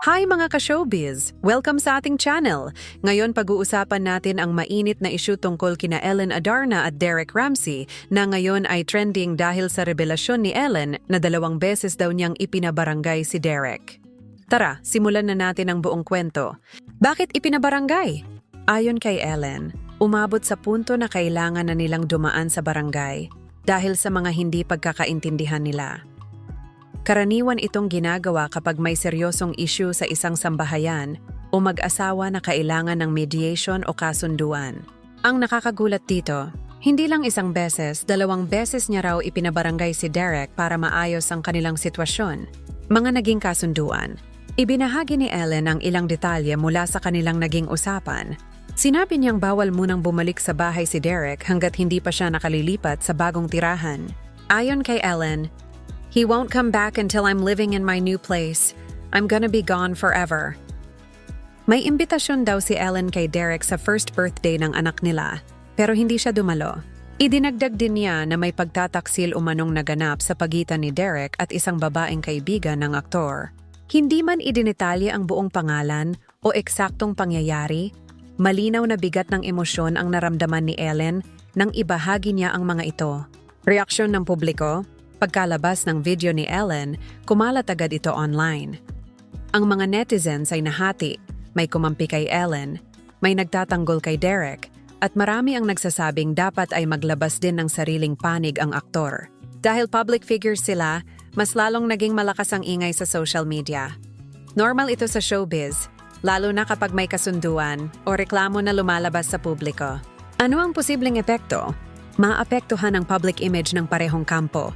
Hi mga ka-showbiz! Welcome sa ating channel. Ngayon pag-uusapan natin ang mainit na issue tungkol kina Ellen Adarna at Derek Ramsey na ngayon ay trending dahil sa revelasyon ni Ellen na dalawang beses daw niyang ipinabarangay si Derek. Tara, simulan na natin ang buong kwento. Bakit ipinabarangay? Ayon kay Ellen, umabot sa punto na kailangan na nilang dumaan sa barangay dahil sa mga hindi pagkakaintindihan nila. Karaniwan itong ginagawa kapag may seryosong issue sa isang sambahayan o mag-asawa na kailangan ng mediation o kasunduan. Ang nakakagulat dito, hindi lang isang beses, dalawang beses niya raw ipinabarangay si Derek para maayos ang kanilang sitwasyon. Mga naging kasunduan. Ibinahagi ni Ellen ang ilang detalye mula sa kanilang naging usapan. Sinabi niyang bawal munang bumalik sa bahay si Derek hanggat hindi pa siya nakalilipat sa bagong tirahan. Ayon kay Ellen, He won't come back until I'm living in my new place. I'm gonna be gone forever. May imbitasyon daw si Ellen kay Derek sa first birthday ng anak nila, pero hindi siya dumalo. Idinagdag din niya na may pagtataksil umanong naganap sa pagitan ni Derek at isang babaeng kaibigan ng aktor. Hindi man idinetalye ang buong pangalan o eksaktong pangyayari, malinaw na bigat ng emosyon ang naramdaman ni Ellen nang ibahagi niya ang mga ito. Reaksyon ng publiko, Pagkalabas ng video ni Ellen, kumalat agad ito online. Ang mga netizens ay nahati, may kumampi kay Ellen, may nagtatanggol kay Derek, at marami ang nagsasabing dapat ay maglabas din ng sariling panig ang aktor. Dahil public figures sila, mas lalong naging malakas ang ingay sa social media. Normal ito sa showbiz, lalo na kapag may kasunduan o reklamo na lumalabas sa publiko. Ano ang posibleng epekto? Maapektuhan ang public image ng parehong kampo.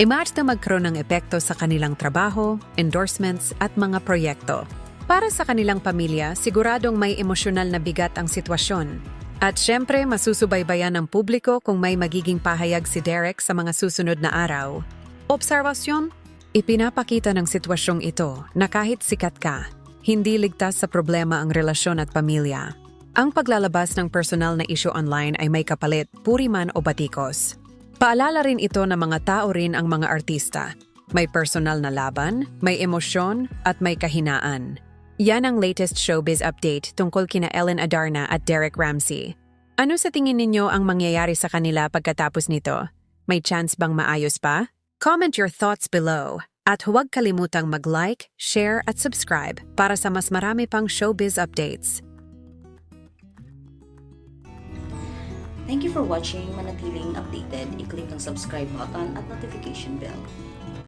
Imagine na magkaroon ng epekto sa kanilang trabaho, endorsements at mga proyekto. Para sa kanilang pamilya, siguradong may emosyonal na bigat ang sitwasyon. At syempre, masusubaybayan ng publiko kung may magiging pahayag si Derek sa mga susunod na araw. Observasyon? Ipinapakita ng sitwasyong ito na kahit sikat ka, hindi ligtas sa problema ang relasyon at pamilya. Ang paglalabas ng personal na issue online ay may kapalit, puri man o batikos. Paalala rin ito na mga tao rin ang mga artista. May personal na laban, may emosyon, at may kahinaan. Yan ang latest showbiz update tungkol kina Ellen Adarna at Derek Ramsey. Ano sa tingin ninyo ang mangyayari sa kanila pagkatapos nito? May chance bang maayos pa? Comment your thoughts below. At huwag kalimutang mag-like, share at subscribe para sa mas marami pang showbiz updates. Thank you for watching. Manatiling updated, i-click ang subscribe button at notification bell.